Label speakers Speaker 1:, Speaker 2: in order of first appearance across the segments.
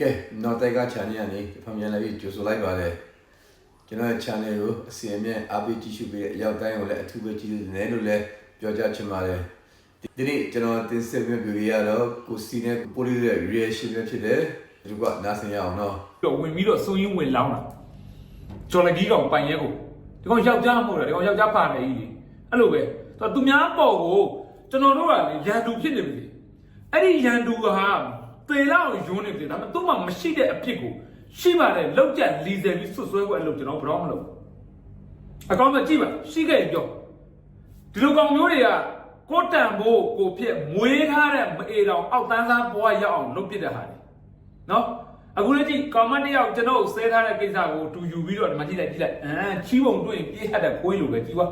Speaker 1: ကဲနော်တိုက်က channel ကနေဖမ်းပြန်လာပြီးကြိုဆိုလိုက်ပါတယ်ကျွန်တော်ရဲ့ channel ကိုအစီအမြဲအားပေးကြည့်ရှုပေးတဲ့အရောက်တိုင်းကိုလည်းအထူးပဲကြည့်နေတယ်လို့လည်းပြောကြားချင်ပါတယ်ဒီနေ့ကျွန်တော်တင်ဆက်ပြပြရတော့ကိုစီနဲ့ပိုလီရဲ့ reaction ပဲဖြစ်တယ်ဒီကနားဆင်ရအောင်နော်
Speaker 2: တော့ဝင်ပြီးတော့စုံရင်းဝင်လောင်းတာကျော်လက်ကြီးကောင်ပိုင်ရဲကိုဒီကောင်ယောက်ျားမဟုတ်လားဒီကောင်ယောက်ျားပါနေကြီးအဲ့လိုပဲသူသူများပေါ်ကိုကျွန်တော်တို့ကလေရန်သူဖြစ်နေပြီအဲ့ဒီရန်သူကဟာ သေလောက်ယွန်းနေပြီဒါပေမဲ့သူ့မှာမရှိတဲ့အဖြစ်ကိုရှိပါတယ်လောက်ကျလီဆယ်ပြီးဆွတ်ဆွဲဖို့အဲ့လိုကျွန်တော်ဘယ်တော့မလုပ်အကောင်းဆုံးကြည့်ပါရှိခဲ့ရင်ပြောဒီလိုကောင်မျိုးတွေကကိုတန်ဖို့ကိုဖြစ်မွေးထားတဲ့မအေတောင်အောက်တန်းစားဘဝရောက်အောင်လုပ်ပြတဲ့ဟာတွေနော်အခုလည်းကြည့်ကောင်မတစ်ယောက်ကျွန်တော်ဆဲထားတဲ့ကိစ္စကိုတူယူပြီးတော့ဒီမှာကြည့်လိုက်ကြည့်လိုက်အမ်ချီးပုံတွေ့ရင်ပြေးဟတ်တဲ့ခွေးလိုပဲကြည့်ပါ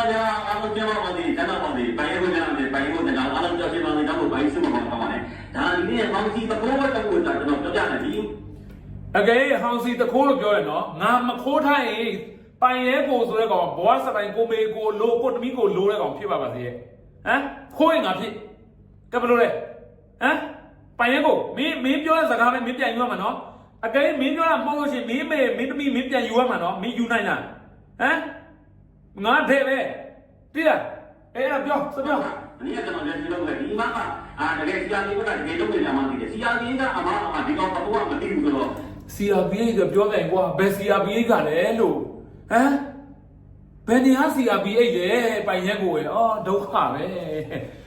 Speaker 3: ဒီကနေ့ကအားလုံးပြောပါသည်တမပါသည်ပိုင်ရုပ်ကြတယ်ပိုင်ရုပ်ကြောင့်အားလုံးပြောပြပါသည်တော့ဘိုင်းစုမကောင်းပါနဲ့ဒါဒီနေ့မောင်စီတဘောတော့ကိုကျွန်တော်ပြောပြနေပြီ
Speaker 2: အကယ်ဟောင်စီတခိုးလို့ပြောရနော်ငါမခိုးထားရင်ပိုင်ရဲကိုဆိုတဲ့ကောင်ဘွားစတိုင်ကိုမေကိုလိုကိုတမီကိုလိုတဲ့ကောင်ဖြစ်ပါပါစေဟမ်ခိုးရင်ငါဖြစ်ကဲဘလို့လဲဟမ်ပိုင်ရဲကိုမင်းမင်းပြောတဲ့စကားပဲမင်းပြန်ယူရမှာနော်အကယ်မင်းပြောတာမဟုတ်လို့ရှိရင်မင်းမေမင်းတမီမင်းပြန်ယူရမှာနော်မင်းယူနိုင်လားဟမ် ငါတဲ့ပဲတိလားအဲ့ဒါပြောစပြော
Speaker 3: အနည်းကတော့လည်းဒီလိုပဲဒီမှာအာတကယ်စီယာလေးကတကယ်လုံးနေမှာတည်တယ်စီယာလေးကအမအမဒီကောင်တော့မသိဘူးဆိုတော့
Speaker 2: CRPA ကပြောတယ်ကွာဘယ် CRPA ကလဲလို့ဟမ်ဘယ်နေရာ CRPA လဲပိုင်ရက်ကိုရအော်ဒုက္ခပဲ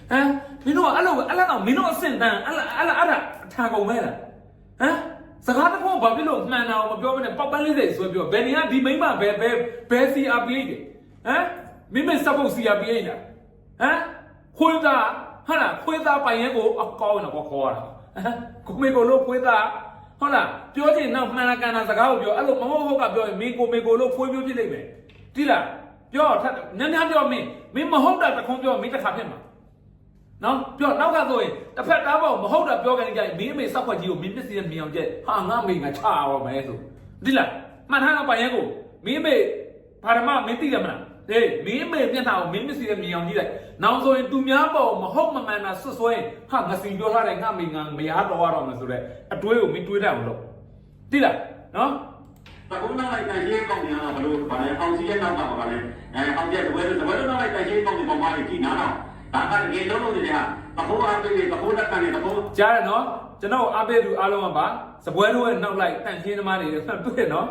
Speaker 2: ဟမ်မင်းတို့ကအဲ့လိုအဲ့လိုတော့မင်းတို့အဆင့်တန်းအဲ့လိုအဲ့လိုအဲ့ဒါအထာကုန်ပဲလားဟမ်စကားတစ်ခုဘာဖြစ်လို့မှန်တာကိုမပြောဘဲနဲ့ပောက်ပန်းလေးစိတ်ဆွဲပြောဘယ်နေရာဒီမိမဘယ်ဘယ်ဘယ် CRPA လဲ ဟမ်မင်းမစပ်ဖို့ CRPA လားဟမ်ခွေးသားဟာလားခွေးသားပိုင်ရက်ကိုအကောင်းတော့ခေါ်ရတာဟမ်ကိုမေကိုလို့ခွေးသားဟုတ်လားပြောချင်တော့မှန်လားကန်တာစကားကိုပြောအဲ့လိုမဟုတ်ဟုတ်ကပြောရင်မင်းကိုမေကိုလို့ဖွေးပြဖြစ်လိမ့်မယ်တိလားပြောထပ်ညံ့ညံ့ပြောမင်းမင်းမဟုတ်တာတခုံးပြောမင်းတစ်ခါဖြစ်မှာနော်ပြောနောက်ကဆိုရင်တစ်ဖက်သားပေါ့မဟုတ်တာပြောကြရင်ကြရင်မင်းအမေစောက်ခွက်ကြီးကိုမင်းပစ္စည်းနဲ့မြင်အောင်ကျက်ဟာငါမေငါချရအောင်မယ်ဆိုတိလားမှန်ထားတော့ပိုင်ရဲကိုမင်းအမေဘာဓမ္မမင်းသိတယ်မလား ဟေးမင်းအမေမျက်နှာကိုမင်းပစ္စည်းနဲ့မြင်အောင်ကြည့်လိုက်နောက်ဆိုရင်သူများပေါ့မဟုတ်မမှန်တာဆွဆွဲရင်ဟာငါစီပြောထားတယ်ငါမေငါမရတော့ရတော့မယ်ဆိုတော့အတွေးကိုမင်းတွေးတတ်အောင်လုပ်တိလားနော်
Speaker 3: အခုနောက်လိုက်တိုင်ရေးကောင်းနေတာဘလို့ဗာလဲအောင်စီရဲ့နောက်ကပါလဲအဲအောင်စီရဲ့ဝဲဝဲနောက်လိုက်တိုင်ရေးကောင်းဒီပေါ်မှာကြည့်နားတော့ဒါကတကယ်လုံးလို့နေတာတဘောအားပေးတဘောတက်ကနေတဘော
Speaker 2: ကြားရနော်ကျွန်တော်အားပေးသူအားလုံးကပါစပွဲလို့ရဲ့နောက်လိုက်တန့်ရှင်းသမားတွေတွေ့ရနော်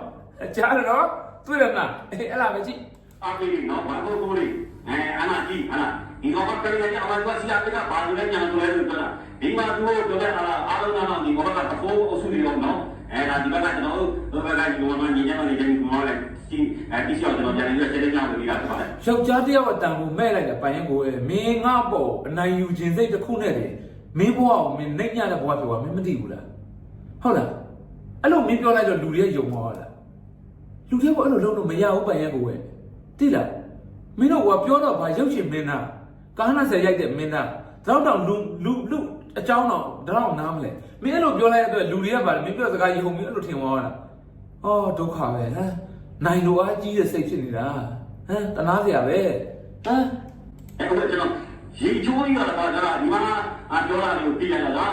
Speaker 2: ကြားရနော်တွေ့ရမလားအေးအဲ့လားပဲကြည့်
Speaker 3: အားပေးနော်ဘာလို့ကိုလေးအဲအနာကြည့်အနာဒီကောင်ကပြန်ရအောင်ဘာစီယာကဘာလို့လဲညာလို့လဲဆိုတော့ဒီမှာသူတို့ပြောတဲ့အားလုံးကတော့ဒီကောင်ကတဘောအဆူရောနော်အဲဒါဒီဘက်ကကျွန်တော်တို့ဘက်ကဒီကောင်ကညီညာနေတယ်ဒီကောင်လည်းဒီအဲဒီစီအောင်ကျွန်တော်ပြန်ပြီးဆက်လက်ကြလို့ဒီကတည်းက
Speaker 2: ယောက်ျားတစ်ယောက်အတန်ကိုမဲ့လိုက်တယ်ပိုင်ရင်ကိုရဲ့မင်းငါပေါ့အနိုင်ယူခြင်းစိတ်တစ်ခုနဲ့တည်းမင်းဘဝကိုမင်းနှိမ့်ညတဲ့ဘဝပြောတာမင်းမသိဘူးလားဟုတ်လားအဲ့လိုမင်းပြောလိုက်တော့လူတွေကယုံမှာလားလူတွေကအဲ့လိုလုပ်လို့မရဘူးပိုင်ရင်ကိုရဲ့ တိလားမင်းတို့ကပြောတော့ဗာရုပ်ရှင်မင်းသားကားနာဆယ်ရိုက်တဲ့မင်းသားတော့တော့လူလူလူအကြောင်းတော့တော့နားမလဲမင်းအဲ့လိုပြောလိုက်တဲ့အတွက်လူတွေကဗာမင်းပြောစကားယုံမင်းအဲ့လိုထင်သွားတာအော်ဒုက္ခပဲဟမ်နိုင်လိုအားကြီးတဲ့စိတ်ဖြစ်နေတာဟမ်တနာစရာပဲဟမ်
Speaker 3: အဲ့တော့ကျွန်တော်ရေချိုးရတာကဒီမှာအပြောတာကိုပြရတာ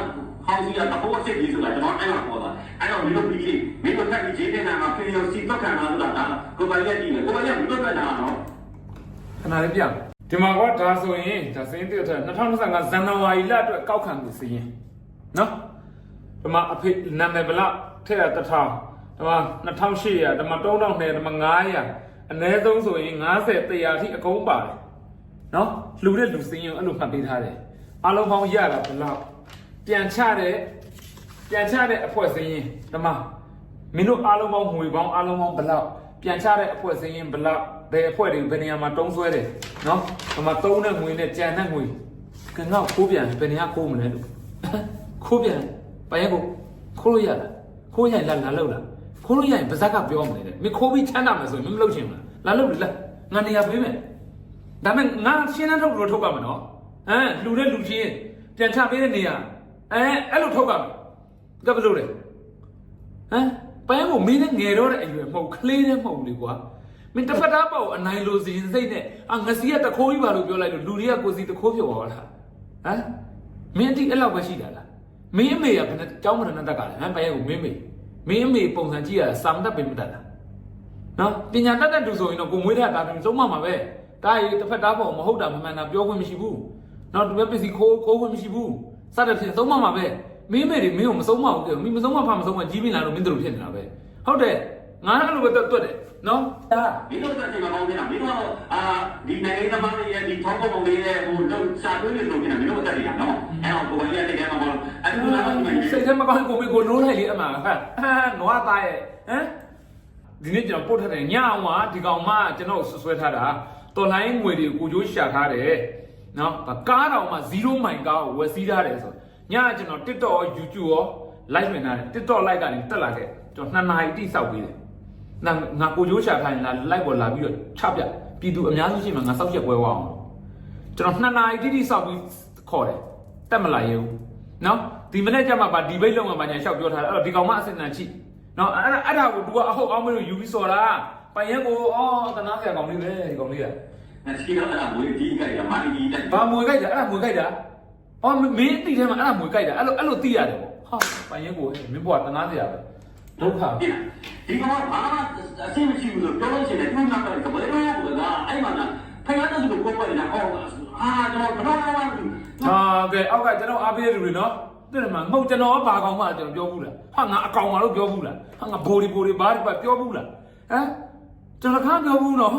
Speaker 3: ကဟောင်းစီကတဘောစစ်ကြီးဆိုတာကျွန်တော်အဲ့မှာပေါ်တာအဲ့တော့ဒီလိုပြီးမင်းတို့ထပ်ပြီးဂျင်းနေတာမှာဖီလီယိုစီတော့ခံလာလို့တာကိုပိုင်ရက်ကြီးလေကိုပိုင်ရက်မတွက်တာနော်
Speaker 2: ခဏလေးပြဒီမှာကဒါဆိုရင်ဒါစင်းတစ်ထက်2025ဇန်နဝါရီလအတွက်ကောက်ခံပြီးစရင်နော်ဒီမှာအဖေနာမည်ဗလားထည့်ရတစ်ထောင်ဒီမှာ2800ဒီမှာ3000နဲ့ဒီမှာ900အနည်းဆုံးဆိုရင်90 100အထိအကုန်ပါတယ်နော်လူတဲ့လူစင်းရင်အဲ့လိုဖတ်ပေးထားတယ်အလုံးပေါင်းရတာဘလောက် ပြန်ချတဲ့ပြန်ချတဲ့အဖွဲ့စင်းရင်ဒီမှာမင်းတို့အလုံးပေါင်းငွေပေါင်းအလုံးပေါင်းဘလောက်ပြန်ချတဲ့အဖွဲ့စင်းရင်ဘလောက်ဘယ်အဖွဲ့တွေဘယ်နေရာမှာတုံးဆွဲတယ်နော်ဒီမှာတုံးတဲ့ငွေနဲ့ကြံတဲ့ငွေကငေါ့ခိုးပြန်ဘယ်နေရာခိုးမလဲလို့ခိုးပြန်ပိုင်ရကိုခိုးလို့ရလားခိုးရရင်လာလာလို့လားခိုးလို့ရရင်ဗဇက်ကပြောမလဲတဲ့မင်းခိုးပြီးချမ်းသာမယ်ဆိုရင်မင်းမလုပ်ချင်ဘူးလားလာလို့လားငါနေရာပေးမယ်ဒါပေမဲ့ငါရှင်းနှထုတ်လို့ထုတ်ပါမယ်နော်ဟမ်လူတဲ့လူချင်းပြန်ချပေးတဲ့နေရာ အဲအဲ့လိုထုတ်ပါမယ်ကဘယ်လိုလဲဟမ်ပိုင်ကိုမင်းနဲ့ငယ်တော့တဲ့အရွယ်မဟုတ်ကလေးနဲ့မဟုတ်လေကွာမင်းတစ်ဖက်သားပေါ့အနိုင်လိုစီရင်စိတ်နဲ့အာငစီကတခိုးကြီးပါလို့ပြောလိုက်လို့လူတွေကကိုစီတခိုးဖြစ်သွားတာဟမ်မင်းအတိအဲ့လောက်ပဲရှိတာလားမင်းအမေကဘယ်နဲ့ကြောင်းမရနဲ့တက်ကလဲဟမ်ပိုင်ရဲ့ကိုမင်းမေမင်းအမေပုံစံကြည့်ရတာစာမတတ်ပင်မတတ်လားနော်ပညာတတ်တဲ့သူဆိုရင်တော့ကိုမွေးတဲ့တာပြင်ဆုံးမမှာပဲတာရီတစ်ဖက်သားပေါ်မဟုတ်တာမမှန်တာပြောခွင့်မရှိဘူးနော်သူပဲပစ္စည်းခိုးခိုးခွင့်မရှိဘူး စတဲ့ဖြင့်ဆုံးမမှာပဲမင်းမေတွေမင်းကိုမဆုံးမဘူးကဲမင်းမဆုံးမဖာမဆုံးမကြီးပင်လာလို့မင်းတို့ဖြစ်နေတာပဲဟုတ်တယ်ငါအဲ့လိုပဲတွတ်တယ်နော်ဒါ
Speaker 3: မင်းတို့ကချိန်မှာကောင်းနေတာမင်းတို့အာဒီနိုင်ငံသမားတွေရဲ့ဒီထောက်ကုန်တွေရဲ့ဟိုလုံစာသွေးတွေလုပ်နေတာမင်းတို့တက်နေတာနော်အဲ့တော့ကိုယ်ကလည်းတကယ်မှာပေါ့အဲ့ဒီကတော့ဒီမှာ
Speaker 2: စိတ်ထဲမှာကောင်းကိုမေကိုနိုးလိုက်လေအမှန်ဟာဟာနွားသားရဲ့ဟမ်ဒီနေ့ကျွန်တော်ပို့ထားတယ်ညအောင်ကဒီကောင်မကျွန်တော်ဆွဆွဲထားတာတော်လိုင်းငွေတွေကိုကြိုးရှာထားတယ် နော်ကားတော်မှ0မိုင်ကားကိုဝယ်စီးထားတယ်ဆိုညကျွန်တော် TikTok ရော YouTube ရော live ဝင်ထားတယ် TikTok live ကနေတက်လာခဲ့ကျွန်တော်2နာရီတိစောက်ပေးတယ်နာငါကိုကြိုးရှာထားရင်လာ live ပေါ်လာပြီးတော့ချပြပြည်သူအများစုရှိမှငါစောက်ချက်ပွဲဝအောင်ကျွန်တော်2နာရီတိတိစောက်ပြီးခေါ်တယ်တက်မလာရဘူးနော်ဒီမနေ့ကျမှပါဒီဘိတ်လုံးမှာညာလျှောက်ပြောထားတယ်အဲ့တော့ဒီကောင်မအစင်တန်ချိနော်အဲ့ဒါအဲ့ဒါကို तू ကအဟုတ်အောင်မလို့ယူပြီးစော်တာပိုင်ရက်ကိုအော်တနာဆရာကောင်လေးပဲဒီကောင်လေးက
Speaker 3: အဲ့ဒီကတော့အဲ့ဒါဝေးဒီကြိုက်ရမာဒီတက်
Speaker 2: ဘာမွေကြိုက်တာအဲ့ဒါမွေကြိုက်တာအော်မင်းအတိထဲမှာအဲ့ဒါမွေကြိုက်တာအဲ့လိုအဲ့လိုသိရတယ်ပေါ့ဟာပိုင်ရက်ကိုမင်းဘွားတနာဆရာပဲဒုက္ခ
Speaker 3: ဒီကောင်ကဘာမှအဆင်မရှိဘူးလို့ပြောလို့ရှိရင်သူ့နောက်တော့ဘယ်လိုလဲကအဲ့မှာဖခင်တို့ကကိုယ်ပေါ်နေတာအော်အာကျွန်တော်ဘာလို့လဲ
Speaker 2: ဟာကဲအောက်ကကျွန်တော်အားပေးတဲ့လူတွေနော်တဲ့မှာငုတ်ကျွန်တော်ဘာကောင်မှကျွန်တော်ပြောဘူးလားဟာငါအကောင်မှလို့ပြောဘူးလားဟာငါဘိုးဒီဘိုးဒီဘာဒီဘာပြောဘူးလားဟမ်ကျွန်တော်ခါပြောဘူးနော်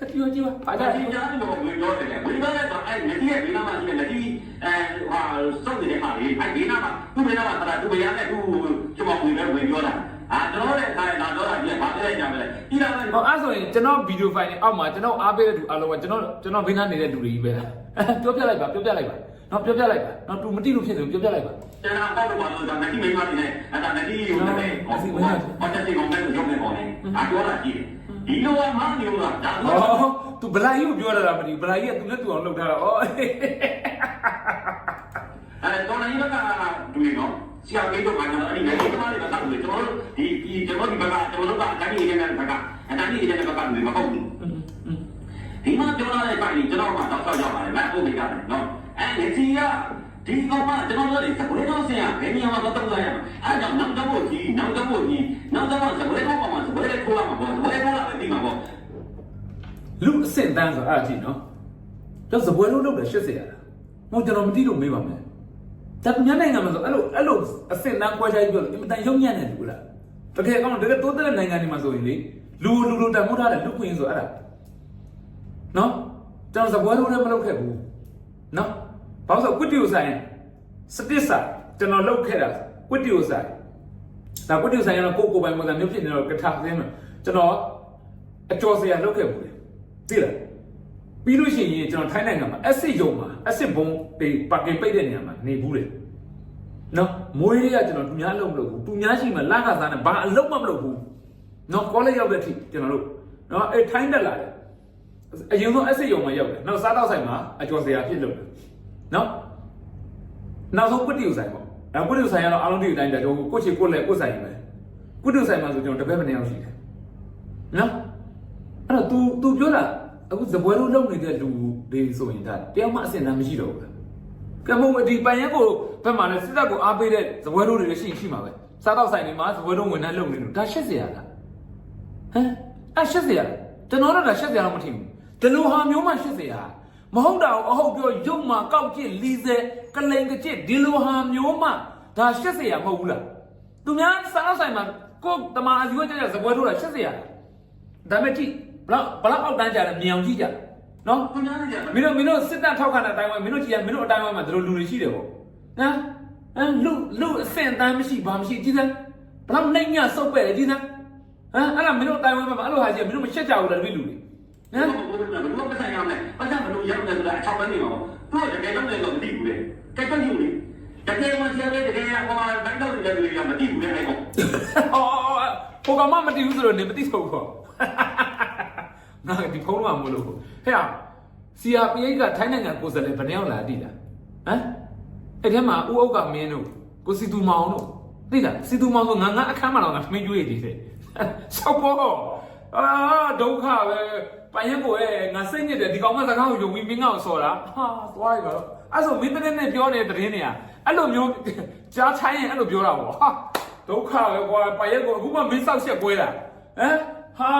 Speaker 2: ဟာပြောကြည့်ပါဘာ
Speaker 3: ဒါ
Speaker 2: ကြ
Speaker 3: ဒီကြားလို့ဝင်ပြောတယ်ဘယ်လိုလဲဆိုအဲ့ဒီရဲ့ဒီနာမှာရှိတယ်ဒီအဲဟာစုပ်နေတဲ့ဟာလေးအဲ့ဒီနာမှာသူ့ဘေးနာမှာတရာသူ့ဘေးရနဲ့သူ့ကျွန်တော်ဝင်ပဲဝင်ပြောတာအာကျွန်တော်လည်းခိုင်းလာတော့တာကြီးဘာလဲကြမလဲဒီနာမှာ
Speaker 2: ဟောအဲ့ဆိုရင်ကျွန်တော်ဗီဒီယိုဖိုင်နဲ့အောက်မှာကျွန်တော်အားပေးတဲ့လူအားလုံးကကျွန်တော်ကျွန်တော်ဘေးနားနေတဲ့လူတွေကြီးပဲလားပြောပြလိုက်ပါပြောပြလိုက်ပါနော်ပြောပြလိုက်ပါနော် तू မတိလို့ဖြစ်တယ်ပြောပြလိုက်ပါ
Speaker 3: ကျွန်တော်ပေါ့တော့ဘာလို့ဒါနဲ့ဒီမိန်းမလေးနဲ့အဲ့ဒါနဲ့ဒီယူနေတယ်ဟောဟောတက်စီကောင်နဲ့ရုပ်နေပေါ်နေအာပြောတာကြည့် ဒီလိုကမှမျိုးကဒါ
Speaker 2: မှဩသူဘလာကြီးကိုပြောရတာမသိဘူးဘလာကြီးကသူနဲ့သူအောင်လုပ်ထားတာဩ
Speaker 3: အဲတော့လည်းဘက်ကတွေ့နော်ဆရာမေးတော့ကလည်းအဲ့ဒီလည်းဒီမှာလည်းကတော့ကျွန်တော်တို့ဒီဒီကျွန်တော်ဒီဘက်ကကျွန်တော်တို့ကတန်းကြီးရဲ့ဘက်ကအတန်းကြီးရဲ့ဘက်ကမဟုတ်ဘူးဒီမှာပြောရတဲ့ပိုင်းကျွန်တော်ကတော့တော့ရောက်ပါတယ်မဟုတ်ဘူးကြတယ်နော်အဲ့ဒီကြီးက ဒီကောင်ကကျွန်တော်တို့စကွေးတော့ဆရာဘယ်နေရာမှာတော့တော့ရမှာအဲကြောင့်နောက်တော့ကြီးနောက်တော့ကြီးနောက်တော့စကွေးတော့မှာစကွေးလေးခိုးလာမှာပေါ့စကွေးခိုးလာပဲဒီမှာပေါ့
Speaker 2: လူအစင်တန်းဆိုအဲ့ဒါကြည့်နော်တော့စပွဲလုံးလုပ်တယ်80ရတာမဟုတ်ကျွန်တော်မသိလို့မေးပါမယ်ဒါမြန်နိုင်ငံမှာဆိုအဲ့လိုအဲ့လိုအစင်တန်းခွဲခြားပြီးပြောလို့အင်မတန်ရုံညံ့နေလူလားတကယ်ကောင်းတကယ်တိုးတက်တဲ့နိုင်ငံတွေမှာဆိုရင်လေလူလူလူတန်မိုးထားတဲ့လူခွင့်ဆိုအဲ့ဒါနော်ကျွန်တော်စပွဲလုံးလည်းမလုပ်ခဲ့ဘူးနော် ဘာလို့ဆိုကွတီယိုဆိုင်စတစ်စာကျွန်တော်လုပ်ခဲ့တာကွတီယိုဆိုင်ဒါကွတီယိုဆိုင်ကတော့ကိုကိုပိုင်ပုံစံမျိုးဖြစ်နေတော့ကထာသင်းမှာကျွန်တော်အကျော်စရာလုပ်ခဲ့ဘူးလေသိလားပြီးလို့ရှိရင်ကျွန်တော်ထိုင်းနိုင်ငံမှာအက်စစ်ယုံမှာအက်စစ်ဘုံတွေပါကင်ပိတ်တဲ့နေရာမှာနေဘူးလေနော်မွေးလေးကကျွန်တော်သူများလုံးမလုပ်ဘူးသူများရှိမှလက်ကစားနဲ့ဘာအလုပ်မှမလုပ်ဘူးနော်ကောလိပ်ရောက်တဲ့အထိကျွန်တော်တို့နော်အဲထိုင်းတက်လာတယ်အရင်ဆုံးအက်စစ်ယုံမှာရောက်တယ်နောက်စားတော့ဆိုင်မှာအကျော်စရာဖြစ်လို့တယ် နော်နောက်ဆုံးကွတီယိုဆိုင်ပေါ့အဲကွတီယိုဆိုင်ကတော့အားလုံးဒီတိုင်းတယ်ကျွန်တော်ကိုချီကိုလက်ကိုဆိုင်ပဲကွတီယိုဆိုင်မှာဆိုကျွန်တော်တပည့်မနေအောင်ရှိတယ်နော်အဲ့တော့ तू तू ပြောတာအခုဇပွဲလုံးလုံနေတဲ့လူတွေဆိုရင်ဒါတယောက်မှအစင်တမ်းမရှိတော့ဘူးလားကဲမဟုတ်ဒီပိုင်ရက်ကိုဘက်မှာလည်းစစ်တပ်ကိုအားပေးတဲ့ဇပွဲလုံးတွေလည်းရှိရင်ရှိမှာပဲစားတော့ဆိုင်တွေမှာဇပွဲလုံးဝင်နှက်လုံနေလို့ဒါရှက်စရာလားဟမ်အဲ့ရှက်စရာကျွန်တော်တို့ဒါရှက်စရာတော့မထင်ဘူးဒီလိုဟာမျိုးမှရှက်စရာ မဟုတ်တာကိုအဟုတ်ပြောရုပ်မှာကောက်ကျစ်လီစဲကလိန်ကကျစ်ဒီလိုဟာမျိုးမှဒါရှက်စရာမဟုတ်ဘူးလားသူများစားတော့ဆိုင်မှာကိုယ်တမာအယူဝဲကြကြဇပွဲထိုးတာရှက်စရာလားဒါမဲ့ကြည့်ဘလောက်ဘလောက်အောက်တန်းကြတယ်မြင်အောင်ကြည့်ကြနော်
Speaker 3: သူများလည်းကြတယ်
Speaker 2: မင်းတို့မင်းတို့စစ်တပ်ထောက်ခံတဲ့အတိုင်းဝိုင်းမင်းတို့ကြည့်ရမင်းတို့အတိုင်းဝိုင်းမှာတို့လူတွေရှိတယ်ပေါ့ဟမ်ဟမ်လူလူအဆင့်အတန်းမရှိဘာမရှိကြည့်စမ်းဘလောက်နှိမ့်ညစုပ်ပဲ့လေကြည့်စမ်းဟမ်အဲ့ဒါမင်းတို့အတိုင်းဝိုင်းမှာအဲ့လိုဟာကြီးမင်းတို့မရှက်ကြဘူးလားတပည့်လူတွေ ဟ
Speaker 3: ဘယ်
Speaker 2: မ်
Speaker 3: လိုဘယ်လိုပတ်ဆိုင်ရမလဲပတ်ဆိုင်ဘယ်လိုရောက်လဲဆိုတာအချောက်ပဲနေမှာပေါ့သူကတကယ်တော့လည်းမသိဘူးလေကဲတော့ယူလေတကယ်မှဆရာလေးတကယ်ဟိုမှာဘိုင်းတော့လည်းလူတွေကမသိဘူးလေအဲ့ကောင်
Speaker 2: အော်ဟိုကောင်မမတည်ဘူးဆိုတော့နေမသိဆိုဘူးခေါ်ငါဒီဖုန်းကမလို့ဟဲ့အောင် CRPH ကထိုင်းနိုင်ငံကိုယ်စားလှယ်ဘယ်နှယောက်လာတိလားဟမ်အဲ့ထဲမှာဦးအုပ်ကမင်းတို့ကိုစီတူမောင်တို့သိလားစီတူမောင်ဆိုငါငါအခန်းမှာတော့ငါသမင်းကျွေးရည်တယ်ဆောက်ပေါ် အာဒုက္ခပဲပိုင်ရက်ကိုရဲ့ငါစိတ်ညစ်တယ်ဒီကောင်ကစကားကိုယုံပြီးမင်းငါ့ကိုဆော်တာဟာသွားရပါတော့အဲ့ဆိုမင်းတနေ့နဲ့ပြောနေတဲ့သတင်းတွေကအဲ့လိုမျိုးကြားချိုင်းရင်အဲ့လိုပြောတာပေါ့ဟာဒုက္ခပဲကွာပရက်ကိုအခုမှမင်းဆောက်ချက်ကွဲတာဟမ်ဟာ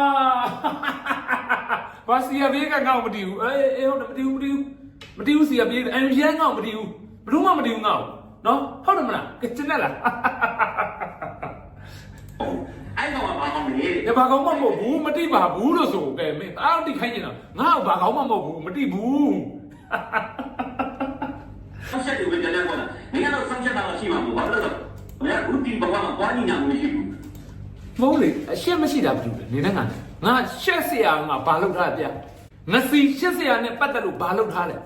Speaker 2: ဘာစီရဘေးကငါ့ကိုမတီးဘူးအေးအေးဟုတ်တယ်မတီးဘူးမတီးဘူးမတီးဘူးစီရဘေးအန်ရန်ငါ့ကိုမတီးဘူးဘယ်သူမှမတီးဘူးငါ့ကိုနော်ဟုတ်တယ်မလားကဲကျင်းက်လား
Speaker 3: အဲ့ကောင်ကဘာကောင်းမလဲ
Speaker 2: တဲ့။ဘာကောင်းမှမဟုတ်ဘူးမတိပါဘူးလို့ဆိုပဲမင်းအားတိခိုင်းနေတာငါ့ကိုဘာကောင်းမှမဟုတ်ဘူးမတိဘူး။
Speaker 3: ဆက်ချက်တွေပဲကြတဲ့ကောလား။မင်းကတော့ဆက်ချက်တာရှိမှာမဟုတ်ဘူး။ဘာလို့လဲ။မင်းကဘူးတီဘဝမှာပွားညီညာမရှိဘူး။
Speaker 2: မဟုတ်လေအရှက်မရှိတာဘူးလေနေတဲ့ငါငါရှက်စရာငါဘာလုပ်ထားပြ။ငါစီရှက်စရာနဲ့ပတ်သက်လို့ဘာလုပ်ထားလဲ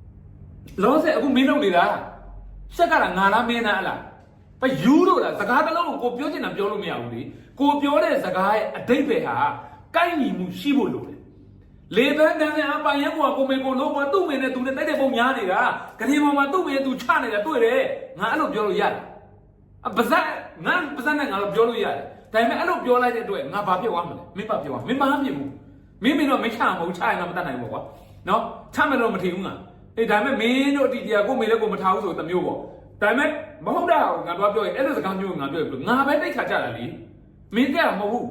Speaker 2: ။လောဆယ်အခုမင်းလုပ်နေတာ။ရှက်ကလားငါလားမင်းလားအလား။ ဘယူလို့လားစကားတစ်လုံးကိုကိုပြောချင်တာပြောလို့မရဘူးလေ။ကိုပြောတဲ့စကားရဲ့အတိတ်ပဲဟာကိုက်ညီမှုရှိဖို့လိုတယ်။လေတန်းတန်းနဲ့အပိုင်ရဲကွာကိုမေကိုလို့ကွာသူ့မေနဲ့သူနဲ့တိုက်တဲ့ပုံများနေတာဂရီပေါ်မှာသူ့မေသူချနေတာတွေ့တယ်ငါအဲ့လိုပြောလို့ရတယ်အပါဇက်ငါပါဇက်နဲ့ငါတော့ပြောလို့ရတယ်ဒါပေမဲ့အဲ့လိုပြောလိုက်တဲ့အတွက်ငါဘာဖြစ်သွားမလဲမင်းဘာဖြစ်သွားမင်းမဖြစ်ဘူးမင်းမင်းတော့မချမဟုတ်ချရင်ငါမတတ်နိုင်ဘူးကွာနော်ချမယ်လို့မထင်ဘူးငါအေးဒါပေမဲ့မင်းတို့အတီးတရားကိုမေလည်းကိုမထားဘူးဆိုတမျိုးပေါ့ ဒါပေမဲ့မဟုတ်တာငါတော့ပြောရင်အဲ့လိုစကားမျိုးငါပြောရင်ငါပဲတိတ်ခါကြတာလေမင်းတဲ့မဟုတ်ဘူး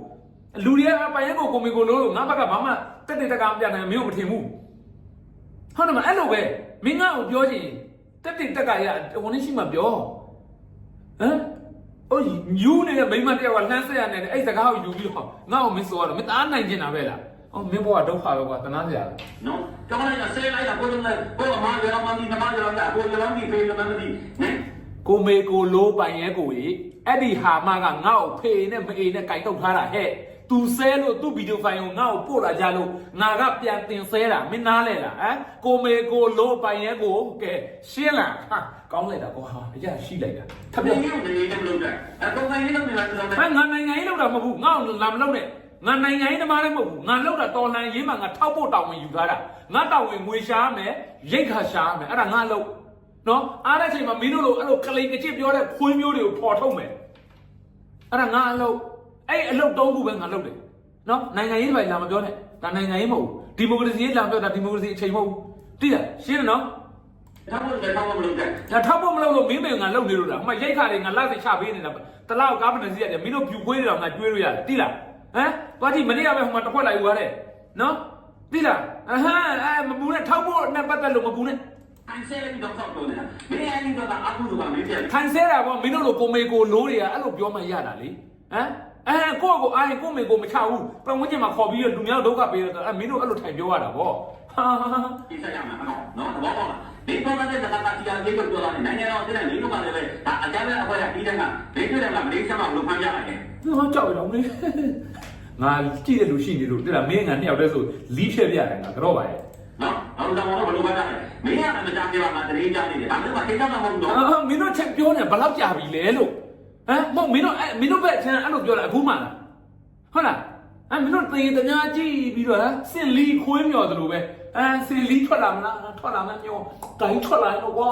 Speaker 2: လူတွေကအပိုင်ရဲကိုကိုမီကိုလို့လို့ငါဘက်ကဘာမှတက်တက်တက်ကမပြနိုင်မင်းကိုမထင်ဘူးဟုတ်တယ်မအဲ့လိုပဲမင်းငါ့ကိုပြောချင်တက်တက်တက်ကရဝန်ရှိမှပြောဟမ်အိုးယူနေတဲ့မိမတယောက်ကလှမ်းဆက်ရနေတယ်အဲ့စကားကိုယူပြီးတော့ငါ့ကိုမင်းဆိုရတော့မင်းသားနိုင်ကျင်တာပဲလားအော်မင်းဘဝဒုက္ခပဲကွာတနာစရာပဲ
Speaker 3: နော်ကျောင်းလိုက်ဆဲလိုက်တာကိုလုံးလိုက်ကိုအမားရောမမီနမရောတာကိုရောမီဖေးရောမမီနဲ
Speaker 2: ကိုမေကိုလိုးပိုင်ရဲကိုကြီးအဲ့ဒီဟာမကငါ့ကိုဖေနဲ့မအေနဲ့ကြိုက်တော့ထားတာဟဲ့သူဆဲလို့သူ့ဗီဒီယိုဖိုင်ကိုငါ့ကိုပို့လာကြလို့ငါကပြန်တင်ဆဲတာမင်းနားလဲလားဟမ်ကိုမေကိုလိုးပိုင်ရဲကိုကဲရှင်းလားဟာကောင်းလိုက်တာကွာအရာရှိလိုက်တာထပ်
Speaker 3: ဘ
Speaker 2: ပြ
Speaker 3: ယ်လိုနေနေလို့လဲအကောင်တိုင်းနေလို့နေလားတော့
Speaker 2: ဟမ်ငါနိုင်ငံရေးလောက်တာမဟုတ်ဘူးငါ့ကိုလာမလုပ်နဲ့ငါနိုင်ငံရေးသမားလည်းမဟုတ်ဘူးငါလောက်တာတော်လှန်ရေးမှာငါထောက်ဖို့တောင်းဝင်ယူထားတာငါတောင်းဝင်ငွေရှားမယ်ရိတ်ခါရှားမယ်အဲ့ဒါငါလုပ် နော်အားတဲ့ချိန်မှာမင်းတို့လိုအဲ့လိုကလေးကချစ်ပြောတဲ့ခွေးမျိုးတွေကိုပေါ်ထုတ်မယ်အဲ့ဒါငါအလုပ်အဲ့အလုပ်သုံးခုပဲငါလုပ်တယ်နော်နိုင်ငံရေးတွေလာမပြောနဲ့ဒါနိုင်ငံရေးမဟုတ်ဘူးဒီမိုကရေစီရေးလာမပြောတာဒီမိုကရေစီအချိန်မဟုတ်ဘူးတိရရှင်းတယ်နော်
Speaker 3: ထားဖို့လည်းထားဖို့မလုပ်တဲ့
Speaker 2: ဒါထောက်ဖို့မလုပ်လို့မင်းမေငါလုပ်နေလို့လားဟိုမှာရိတ်ခါတွေငါလက်စိချပေးနေတာတလောက်ကားမနေစီရတယ်မင်းတို့ဖြူခွေးတွေတော့ငါကျွေးလို့ရတယ်တိလားဟမ်သွားကြည့်မနေ့ကပဲဟိုမှာတစ်ခွက်လိုက်ယူရတယ်နော်တိလားအဟမ်းအဲမပူနဲ့ထောက်ဖို့နဲ့ပတ်သက်လို့မပူနဲ့
Speaker 3: အန်ဆဲလည်းတော့ဆောက်တော့နေတာမင်းအဲ့ဒီတော့အခုကမင်းပြန်
Speaker 2: ခံဆဲတာပေါ့မင်းတို့လိုကိုမေကိုလိုးတွေကအဲ့လိုပြောမှရတာလေဟမ်အဲကိုယ့်ကိုအားရင်ကိုယ့်မေကိုမချဘူးပတ်ဝန်းကျင်မှာခေါ်ပြီးတော့လူများဒုက္ခပေးတော့အဲမင်းတို့အဲ့လိုထိုင်ပြောရတာပေါ့ဟာ
Speaker 3: ဒီဆက်ရမှာနော်နော်ဘောပေါက်ဒီပေါ်တဲ့တက္ကသိုလ်တရားလေးကိုပြောတာနိုင်ငံတော်တဲ့နေလို့ပါလေပဲဒါအကြမ်းဖက်အဖွဲ့ကပြီးတဲ့ကလေးတွေ့တယ်ကမလေးဆက်မှာဘလို့ဖမ်းပြရတယ်
Speaker 2: ဟောကြောက်ရအောင်လေငါကြည့်တဲ့လူရှိနေလို့တဲ့လားမင်းကနှစ်ယောက်တည်းဆိုလီးဖြက်ပြရတယ်ငါကတော့ပါရဲ့
Speaker 3: နော်အောင်တော်တော့ဘလို့ဖမ်းပြတယ်မင်းကမကြမ်းပြပါမှာတရင်ကြနေတယ်ဒါမှမဟုတ်ခိတ်တော့မဟုတ်တော့
Speaker 2: အာမင်းတို့ချက်ပြောနေဘလောက်ကြာပြီလဲလို့ဟမ်မဟုတ်မင်းတို့အဲမင်းတို့ဘက်ချမ်းအဲ့လိုပြောတာအခုမှလားဟုတ်လားအဲမင်းတို့တေးတညာကြည့်ပြီးတော့စင်လီခွေးမြော်သလိုပဲအဲစင်လီထွက်လာမလားထွက်လာမှမျောတိုင်ထွက်လာတော့ကွာ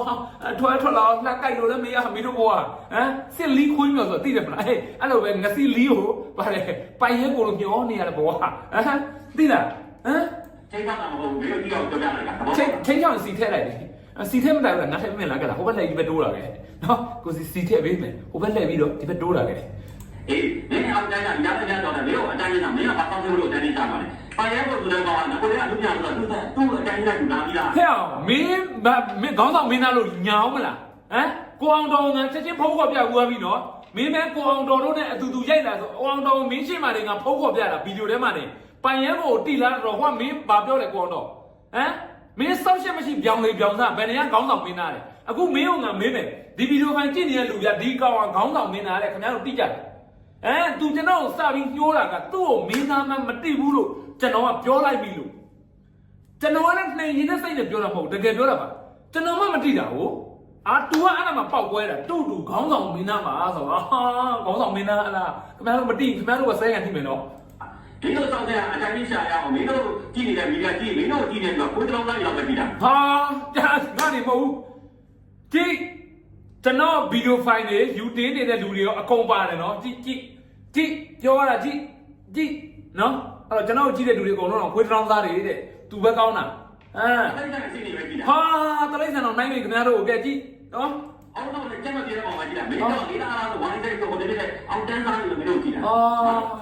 Speaker 2: ထွက်ထွက်လာလှကြိုက်လို့လည်းမရမင်းတို့ဘောဟမ်စင်လီခွေးမြော်ဆိုသိတယ်မလားအေးအဲ့လိုပဲငစီလီကိုဗါလေပိုင်ရဲကိုလိုမျောနေရတယ်ဘောဟာဟမ်သိလားဟမ်
Speaker 3: ခိတ်တော့မဟုတ်ဘူးမင်းတို့ဒီတော့ပြောပြလိုက်တာဘော
Speaker 2: ချိန်ချိန်ချောင်းစီထည့်လိုက်တယ်စီထည့်မတိုင်ဘူးငါထည့်မင်းလာကြတာဟိုဘက်လှည့်ပြီးပဲတိုးလာခဲ့နော်ကိုစီစီထည့်ပေးမယ်ဟိုဘက်လှည့်ပြီးတော့ဒီဘက်တိုးလာခဲ့
Speaker 3: အေးမင်းအောင်တိုင်းကညတဲ့ညတော့တယ်မင်းတို့အတိုင်းကမင်းကဘာပေါင်းလို့တန်းနေကြပါလဲပါရဲကိုသူလည်းကောင်းတာကိုလည်းအလုပ်ပြန်လို့သူ့သူ့အတိုင်းကယူလာပြီးလား
Speaker 2: ဟဲ့အောင်မင်းဘာမင်းခေါင်းဆောင်မင်းသားလို့ညောင်းမလားဟမ်ကိုအောင်တော်ကချက်ချင်းဖုံးခေါ်ပြဘူးသွားပြီနော်မင်းမဲကိုအောင်တော်တို့နဲ့အတူတူရိုက်လာဆိုအောင်တော်မင်းရှင်းမှလည်းငါဖုံးခေါ်ပြတာဗီဒီယိုထဲမှာနေ ပိုင်ရဲကိုတီလာတော့ဟောမင်းဘာပြောလဲကိုအောင်တော်ဟမ်မင်းစောက်ရှက်မရှိပြောင်းလေပြောင်းစားဘယ်နေရခေါင်းဆောင်မင်းသားလဲအခုမင်းကငါမင်းမယ်ဒီဗီဒီယိုဖိုင်ကြည့်နေတဲ့လူပြဒီကောင်ကခေါင်းဆောင်မင်းသားလဲခင်ဗျားတို့သိကြတယ်အဲသူကျွန်တော်ကိုစပြီးညှိုးတာကသူ့ကိုမင်းသားမှမတိဘူးလို့ကျွန်တော်ကပြောလိုက်ပြီလို့ကျွန်တော်ကလည်းနှိမ်ရင်းတဲ့စိတ်နဲ့ပြောတာမဟုတ်တကယ်ပြောတာပါကျွန်တော်မှမတိတာကိုအာ तू ကအဲ့ဒါမှပောက်ပွဲတာတူတူခေါင်းဆောင်မင်းသားပါဆိုတော့ဟာခေါင်းဆောင်မင်းသားအလားခင်ဗျားတို့မတိခင်ဗျားတို့ကဆဲကန်ထိမယ်နော်
Speaker 3: မင်းတို့စောင့်တဲ့အတိုင်းရှာရအောင်မင်းတို့ကြည့်နေတဲ့မီဒီယာကြည့်မင်းတို့ကြည့်နေပြီးတော့ကိုယ်တော်သားရောက်ပဲပြီးတာ
Speaker 2: ဟာကြာငါနေမဟုတ်ဘူးကြည့်ကျွန်တော်ဗီဒီယိုဖိုင်တွေယူတင်းနေတဲ့လူတွေရောအကုန်ပါတယ်နော်ကြည့်ကြည့်ကြည့်ပြောရတာကြည့်ကြည့်နော်အဲ့တော့ကျွန်တော်ကြည့်တဲ့လူတွေအကုန်လုံးတော့ခွေးတောင်းသားတွေတဲ့သူပဲကောင်းတာအဲ
Speaker 3: အဲ့ဒါကစိတ်နေပဲပြီးတာ
Speaker 2: ဟာတလိမ့်ဆန်တော့နိုင်ပြီခင်ဗျားတို့ကိုကြည့်ကြည့်နော်
Speaker 3: အောက်တော့လည်းကျက်မပြေတဲ့ကောင်မှကြည့်တာမင်းတော့လေးလားဆိုဝိုင်းတဲ့ကိုဟိုတည်းကအောက်တန်းသားလို့မင်းတို့ကြည့်တာ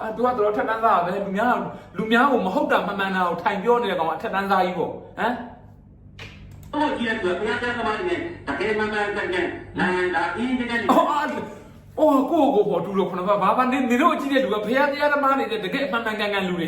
Speaker 2: အာ तू ကတော့ထက်တန်းသားပဲလူများလူများကိုမဟုတ်တာမမှန်တာကိုထိုင်ပြောနေတဲ့ကောင်ကအထက်တန်းသားကြီးပေါ့ဟမ်
Speaker 3: တော့ကြည့်တဲ့ဘုရားကျမ်းသမားတွေတကယ်မှန်မှန်ကန်ကန်နိုင်ငံသားအင်းတကယ်
Speaker 2: အော်အာအော်ကိုကိုပေါ်တူလို့ခဏကဘာဘာနေနေတော့အကြည့်တဲ့လူကဖះတရားသမားနေတဲ့တကယ်အမှန်မှန်ကန်ကန်လူတွေ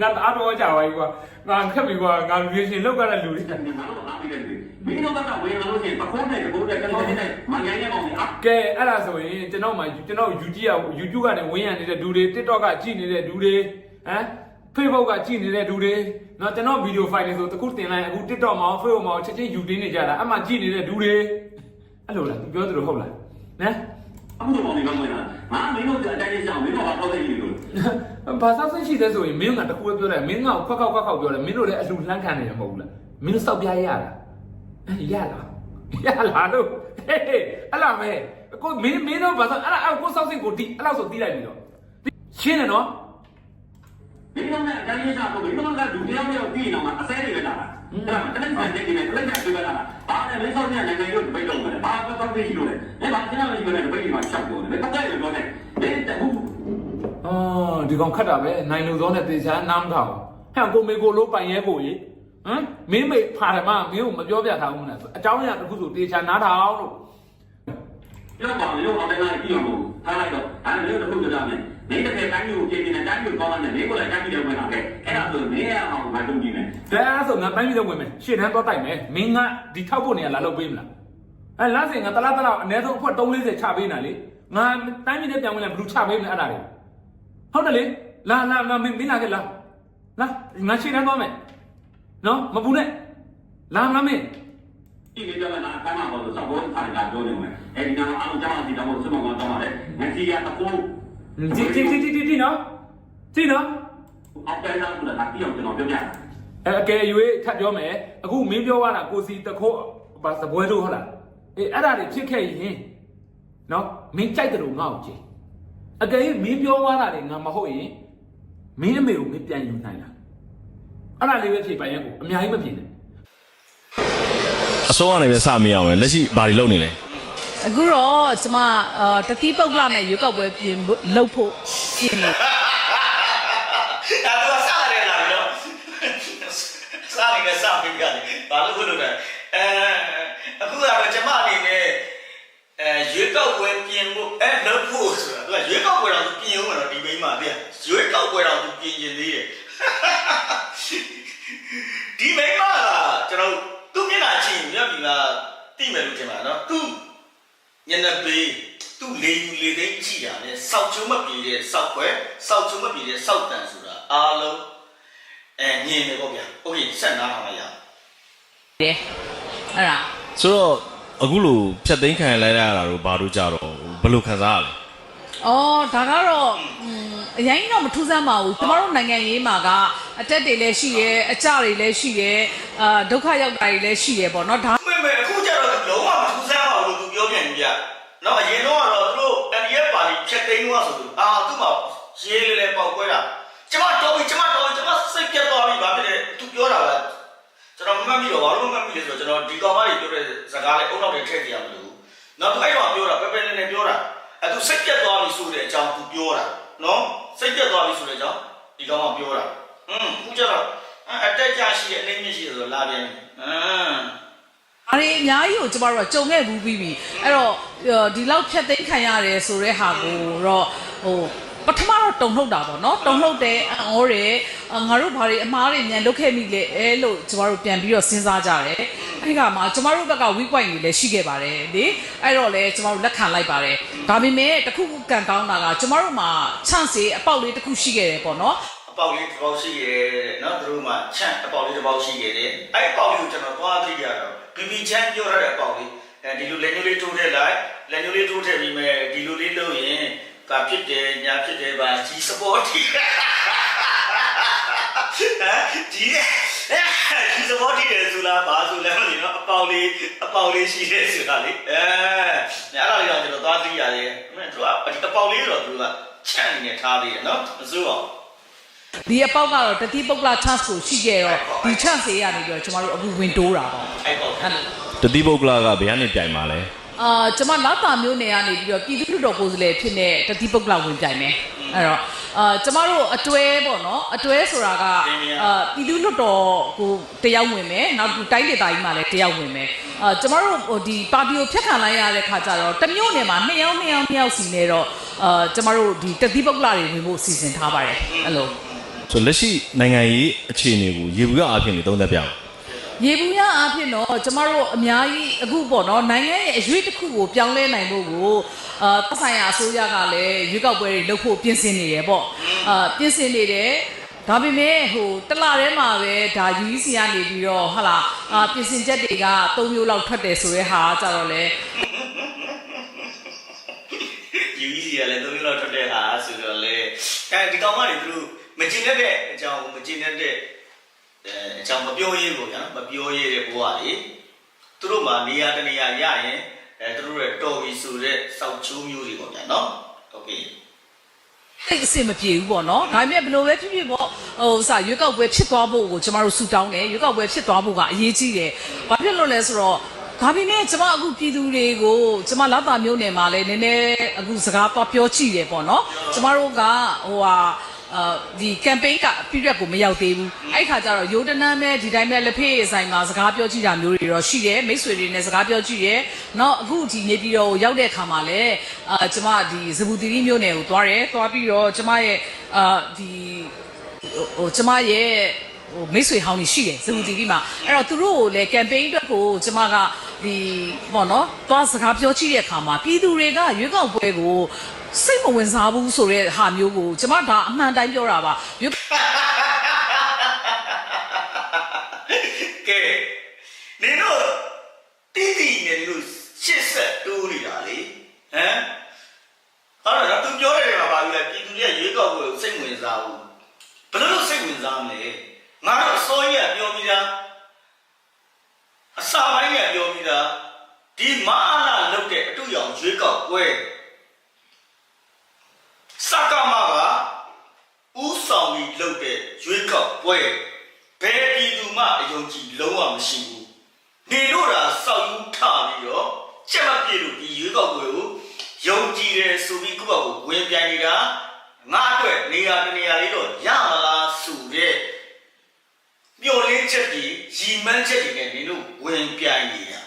Speaker 2: ငါအားတော့ကြပါဘူးကွာငါခက်ပြီကွာငါလူရှင်လောက်ရတဲ့လူတွေ
Speaker 3: ငါတို့အားပြီးတဲ့လူမင်းတို့ကဝေလို့ရှင်ပခုံးနဲ့ပခုံးနဲ့ကျွန်တော်နဲ့မငိုင်းရအောင်လေ
Speaker 2: ကဲအဲ့ဒါဆိုရင်ကျွန်တော်မှကျွန်တော် YouTube က YouTube ကနေဝင်းရနေတဲ့လူတွေ TikTok ကကြည့်နေတဲ့လူတွေဟမ် Facebook ကကြည့်နေတဲ့လူတွေနော်ကျွန်တော်ဗီဒီယိုဖိုင်တွေဆိုတခုတင်လိုက်အခု TikTok မှာ Facebook မှာချက်ချင်းယူတင်နေကြတာအမှကြည့်နေတဲ့လူတွေအဲ့လိုလားသူပြောသလိုဟုတ်လားနဲ
Speaker 3: အခုတော့ဒီကောင်ဝင်လာငါမင်းတို့အတိုင်းလေးဆောင်မင်းတို့ကတော့သိနေလို့
Speaker 2: ဘာသာစိတ်ရှိတဲ့ဆိုရင်မင်းကတခုပဲပြောတယ်မင်းကခွက်ခောက်ခွက်ခောက်ပြောတယ်မင်းတို့လည်းအလှလှမ်းခံနေတယ်မဟုတ်ဘူးလားမင်းတို့စောက်ပြရရတာရလားရလားလို့ဟေးဟေးအဲ့လားမဲကိုမင်းမင်းတို့ဘာသာအဲ့ဒါအဲ့ကိုစောက်စိတ်ကိုတီးအဲ့လောက်ဆိုတီးလိုက်ပြီတော့ရှင်းတယ်နော်
Speaker 3: မင်းတို့နဲ့အတိုင်းလေးဆောင်မင်းတို့ကလူတယောက်တယောက်ပြီးတော့မှအစဲတွေပဲလာတာ အဲ့ဒါတလက်ဆန်တဲ့ကိနဲ့တလက်ဆန်တွေပဲလာတာဘာလဲမင်းဆောင်တဲ့နိုင်ငံရုပ်ပိတ်တော့မယ်ဘာတော့တော့သိရှိလို့လဲအဲ့ဘာကျွန်တော်ကြီးကလည်းပိတ်ပြီးမှရှောက်တော့တယ်ပတ်သက်လို့တော့တယ်မင်းတခု
Speaker 2: အော်ဒီကောင်ခတ်တာပဲနိုင်လူသောနဲ့တေချာနားမထောင်ဟဲ့ကိုမေကိုလို့ပိုင်ရဲကိုကြီးဟမ်မင်းမေဖာတယ်မမင်းကိုမပြောပြထားဘူးမလားအကြောင်းအရာတစ်ခုဆိုတေချာနားထောင်လို့
Speaker 3: ပြောပါလို့အောင်တိုင်းကြီးအောင်ထားလိုက်တော့အဲ့ဒါမျိုးတစ်ခုကြတာမယ် မင်းတကယ်တိုင်းကိုပြင်နေတိုင်းကိုကောင်းတယ်မင်းကိုလည်းတိုင်းကိုဝင်လာခဲ့အဲ့ဒါဆိုမင်းရအောင်မတုံ့ကြည့်နဲ့
Speaker 2: ဒါအဲ့ဆိုငါတိုင်းပြည်တော့ဝင်မယ်ရှေ့တန်းတော့တိုက်မယ်မင်းကဒီထောက်ဖို့နေရလာလုပ်ပေးမလားအဲလမ်းစဉ်ငါတလားတလားအနည်းဆုံးအခွက်340ချပေးနေလေငါတိုင်းပြည်နဲ့ပြောင်းဝင်လာဘယ်လိုချပေးမလဲအဲ့ဒါတွေဟုတ်တယ်လေလာလာလာမင်းမင်းလာခဲ့လာလာငါရှေ့တန်းသွားမယ်နော်မပူနဲ့လာမလားမင်း
Speaker 3: ဒီကိစ္စကနာခမ်းမှာတော့စဘောထားတာပြောနေမယ်အဲ့ဒီကတော့အားလုံးကြားစီတော့စမောကတော့တယ်ငါစီရတကူ
Speaker 2: ဒီဒီဒီဒီဒီနော်ဒီနော်
Speaker 3: အောက်တိုင်းကလည်းဒါပြောင်းကျွန်တော်ပြောပြ
Speaker 2: အဲအကယ်၍ထပ်ပြောမယ်အခုမင်းပြောရတာကိုစီတခိုးဘာစပွဲလို့ဟုတ်လားအေးအဲ့ဒါတွေဖြစ်ခဲ့ရင်နော်မင်းကြိုက်တယ်လို့ငါ့ကိုကြည့်အကယ်၍မင်းပြောရတာတွေငါမဟုတ်ရင်မင်းအမေကိုမင်းပြန်ယူနိုင်လားအဲ့ဒါလေးပဲဖြေပိုင်ရဲ့ကိုအများကြီးမဖြေနဲ့
Speaker 4: အစိုးရကနေပဲစမရအောင်လေလက်ရှိဘာတွေလုပ်နေလဲ
Speaker 5: အခုတော့ကျမအာတတိပုတ်ကနဲ့ရွေးကောက်ပွဲပြင်ဖို့လုပ်ဖို့ပြင်နေ
Speaker 6: ဒါတော့စားရတယ်လားနော်စားနေကစားပြီးကြတယ်ဘာလို့ခုလုပ်လဲအဲအခုကတော့ကျမအနေနဲ့အဲရွေးကောက်ပွဲပြင်ဖို့အဲလုပ်ဖို့ဆိုတာသူကရွေးကောက်ပွဲတော့သူပြင်ဦးမှာတော့ဒီမိန်းမတည်းရွေးကောက်ပွဲတော့သူပြင်ရင်သေးတယ်ဒီမိန်းမကကျွန်တော်သူ့မျက်နှာကြည့်မြတ်ပြီလားတိမယ်လို့ထင်ပါနော်သူညနေပေးသူ့ လေသိမ့်ကြည့်ရတဲ့စောက်ချုံမပြေတဲ့စောက်ခွဲစောက်ချုံမပြေတဲ့စောက်တန်ဆိုတာအားလုံးအဲညင်တယ်ပေါ့ဗျာ။ဟုတ်ရင်ဆက်နားထားလိုက်ရအောင်။
Speaker 5: တယ်။အဲ့ဒါ
Speaker 4: ဆိုတော့အခုလိုဖြတ်သိမ်းခံလိုက်ရတာတို့ဘာတို့ကြတော့ဘယ်လိုခံစားရလဲ။
Speaker 5: အော်ဒါကတော့အရင်တော့မထူးဆန်းပါဘူးကျမတို့နိုင်ငံရေးမှာကအတက်တွေလည်းရှိရဲအကြတွေလည်းရှိရဲအာဒုက္ခရောက်တာတွေလည်းရှိရဲပေါ့နော်ဒါ
Speaker 6: ပေမဲ့အခုကျတော့လုံးဝမထူးဆန်းပါဘူးလို့သူပြောပြန်ပြီဗျနော်အရင်တော့ တီဖြတ်သိမ်းသွားဆိုသူအာသူ့မှာရေးလေလေပေါက်ကွဲတာကျမတော်ပြီကျမတော်ပြီကျမစိတ်ပြတ်သွားပြီဘာဖြစ်လဲသူပြောတာကကျွန်တော်မမှတ်မိတော့ဘာလို့မမှတ်မိလဲဆိုတော့ကျွန်တော်ဒီကောင်မတွေပြောတဲ့စကားလေးအုံနောက်တွေထည့်ကြရမလို့နော်သူအဲ့တော့ပြောတာပဲပဲနဲ့နဲ့ပြောတာအဲသူစိတ်ပြတ်သွားပြီဆိုတဲ့အကြောင်းသူပြောတာနော်စိတ်ပြတ်သွားပြီဆိုတဲ့အကြောင်းဒီကောင်ကပြောတာဟွန်းအခုကျတော့အတက်ကြရှိရဲ့အနေမြင့်ရှိတယ်ဆိုတော့လာပြန်ပြီဟမ်
Speaker 5: အားရအများကြီးကိုကျမတို့ကကြုံခဲ့ဘူးပြီးပြီအဲ့တော့အော်ဒီလောက်ဖြတ်သိမ်းခံရတယ်ဆိုတဲ့ဟာကိုတော့ဟိုပထမတော့တုံထုတ်တာပေါ့နော်တုံထုတ်တယ်အံ့ဩတယ်အာငါတို့ဘာတွေအမားတွေညံလုတ်ခဲ့မိလဲအဲလို့ကျမတို့ပြန်ပြီးတော့စဉ်းစားကြတယ်အဲ့ကမှကျမတို့ဘက်က weak point တွေလည်းရှိခဲ့ပါတယ်လေအဲ့တော့လည်းကျမတို့လက်ခံလိုက်ပါတယ်ဒါပေမဲ့တစ်ခုခုကန်ကောင်းတာကကျမတို့မှာ chance တွေအပေါက်လေးတစ်ခုရှိခဲ့တယ်ပေါ့နော်
Speaker 6: အပေါက်လေးတစ်ပေါက်ရှိရဲတဲ့နော်သူတို့မှချန့်အပေါက်လေးတစ်ပေါက်ရှိရဲတဲ့အဲ့အပေါက်လေးကိုကျွန်တော်သွားသိရတော့ဘီဘီချန့်ပြောရတဲ့အပေါက်လေးအဲဒီလိုလက်ညှိုးလေးထိုးထည့်လိုက်လက်ညှိုးလေးထိုးထည့်ပြီးမဲ့ဒီလိုလေးလုပ်ရင်ကဖြစ်တယ်ညာဖြစ်တယ်ပါကြီးစပေါ်တီဟမ်ဒီဒီစပေါ်တီတယ်ဆိုလားဘာဆိုလဲမသိနော်အပေါက်လေးအပေါက်လေးရှိတယ်ဆိုတာလေအဲအဲ့ဒါလေးတော့ကျွန်တော်သွားသိရတယ်မင်းတို့ကဒီအပေါက်လေးတော့သူကချန့်နေထားသေးတယ်နော်မစိုးအောင်ဟ
Speaker 5: ဒီအပေါက်ကတော့တတိပုတ်က chance ကိုရှိခဲ့တော့ဒီ chance တွေကနေပြီးတော့ကျမတို့အခုဝင်တိုးတာပေါ့
Speaker 6: အဲ့ပေါ့
Speaker 5: အဲ့လို
Speaker 4: တတိပုဂ္ဂလကဘယ်ကနေပြိုင်มาလဲ
Speaker 5: အာကျမလောက်တာမျိုးနယ်ကနေပြီးတော့ပြည်သူ့လွှတ်တော်ကိုယ်စားလှယ်ဖြစ်နေတတိပုတ်ကလာဝင်ပြိုင်မယ်အဲ့တော့အာကျမတို့အတွဲပေါ့နော်အတွဲဆိုတာကအာပြည်သူ့လွှတ်တော်ကိုတယောက်ဝင်မယ်နောက်တစ်တိုင်းဒေသကြီးမှာလည်းတယောက်ဝင်မယ်အာကျမတို့ဟိုဒီပါတီကိုဖျက်ခံလိုက်ရတဲ့ခါကျတော့တစ်မျိုးနယ်မှာနှစ်ယောက်နှစ်ယောက်နှစ်ယောက်စီနေတော့အာကျမတို့ဒီတတိပုတ်ကလာတွေဝင်ဖို့စီစဉ်ထားပါတယ်အဲ့လို
Speaker 4: ဆိုလက်ရှိနိုင်ငံရေးအခြေအနေကိုရေဘူးရအားဖြင့်လေသုံးသပ်ပြအောင်
Speaker 5: ရေဘူးရအားဖြင့်တော့ကျမတို့အများကြီးအခုပေါ့နော်နိုင်ငံရဲ့အရွေးတစ်ခုကိုပြောင်းလဲနိုင်ဖို့ကိုအာသက်ဆိုင်ရာအစိုးရကလည်းရွေးကောက်ပွဲတွေလုပ်ဖို့ပြင်ဆင်နေတယ်ပေါ့အာပြင်ဆင်နေတယ်ဒါပေမဲ့ဟိုတလထဲမှာပဲဒါ UEC ကနေပြီးတော့ဟာလာအာပြင်ဆင်ချက်တွေက၃မျိုးလောက်ထွက်တယ်ဆိုတဲ့ဟာကကြတော့လေ
Speaker 6: ယူကြီးကလည်းသုံးမျိုးလောက်ထွက်တဲ့ဟာဆိုတော့လေအဲဒီကောင်မတွေသူတို့ မကျင်တဲ့အကြောင်းမကျင်တဲ့အကြောင်းမပြောရင်းပေါ့ဗျာမပြောရတဲ့ဘဝလေသူတို့မှာနေရာတနေရာရရင်အဲသူတို့ရဲ့တော်ပြီဆိုတဲ့စောက်ချိုးမျိုးတွေပေါ့ဗျာနော်ဟုတ်ကဲ့
Speaker 5: တိတ်အဆင်မပြေဘူးပေါ့နော်ဒါပေမဲ့ဘယ်လိုပဲဖြစ်ဖြစ်ပေါ့ဟိုစာရွေးကောက်ပွဲဖြစ်သွားဖို့ကိုကျမတို့ဆူတောင်းတယ်ရွေးကောက်ပွဲဖြစ်သွားဖို့ကအရေးကြီးတယ်ဘာဖြစ်လို့လဲဆိုတော့ဒါပေမဲ့ကျမအခုပြည်သူတွေကိုကျမလောက်တာမျိုးနယ်မှာလည်းနည်းနည်းအခုစကားပြောကြည့်တယ်ပေါ့နော်ကျမတို့ကဟိုဟာ အာဒီ campaign က period ကိုမရောက်သေးဘူးအဲ့ခါကျတော့ရိုးတနန်းပဲဒီတိုင်းပဲလက်ဖေးဆိုင်မှာစကားပြောကြည့်တာမျိုးတွေတော့ရှိတယ်မိတ်ဆွေတွေနဲ့စကားပြောကြည့်တယ်နောက်အခုဒီနေပြည်တော်ကိုရောက်တဲ့အခါမှာလည်းအာကျမဒီဇဘူတီရီမျိုးနယ်ကိုသွားတယ်သွားပြီးတော့ကျမရဲ့အာဒီဟိုကျမရဲ့ဟိုမိတ်ဆွေဟောင်းကြီးရှိတယ်ဇဘူတီရီမှာအဲ့တော့သူတို့ကိုလည်း campaign အတွက်ကိုကျမကဒီပေါ့နော်သွားစကားပြောကြည့်တဲ့အခါမှာပြည်သူတွေကရွေးကောက်ပွဲကို စိတ်မဝင်စားဘူးဆိုတဲ့ဟာမျိုးကိုကျမဒါအမှန်တိုင်းပြောတာပါရွေး
Speaker 6: ကဲနင်တို့တီးတီးနေလို့ရှစ်ဆက်တိုးနေတာလေဟမ်အဲ့တော့သူပြောတဲ့နေရာမှာပါပြီလေပြည်သူတွေကရွေးကောက်ပွဲကိုစိတ်ဝင်စားဘူးဘယ်လိုလုပ်စိတ်ဝင်စားမလဲငါတို့စောကြီးကပြောပြီးသားအစာပိုင်းကပြောပြီးသားဒီမအားလာလုပ်တဲ့အတူရောင်ရွေးကောက်ပွဲ စကမကဥဆောင်ပြီးလုပ်တဲ့ရွေးကောက်ပွဲဘယ်ပြည်သူမှအယုံကြည်လုံးဝမရှိဘူးနေတို့တာစောက်ယူထပြီးတော့ချက်မပြေလို့ဒီရွေးကောက်ပွဲကိုယုံကြည်တယ်ဆိုပြီးကိုယ့်ဘက်ကိုဝင်ပြိုင်နေတာငါအတွက်နေရာတနေရာလေးတော့ရမလားဆိုတဲ့မျော်လင့်ချက်ကြီးရီမန်းချက်ကြီးနဲ့နေတို့ဝင်ပြိုင်နေတာ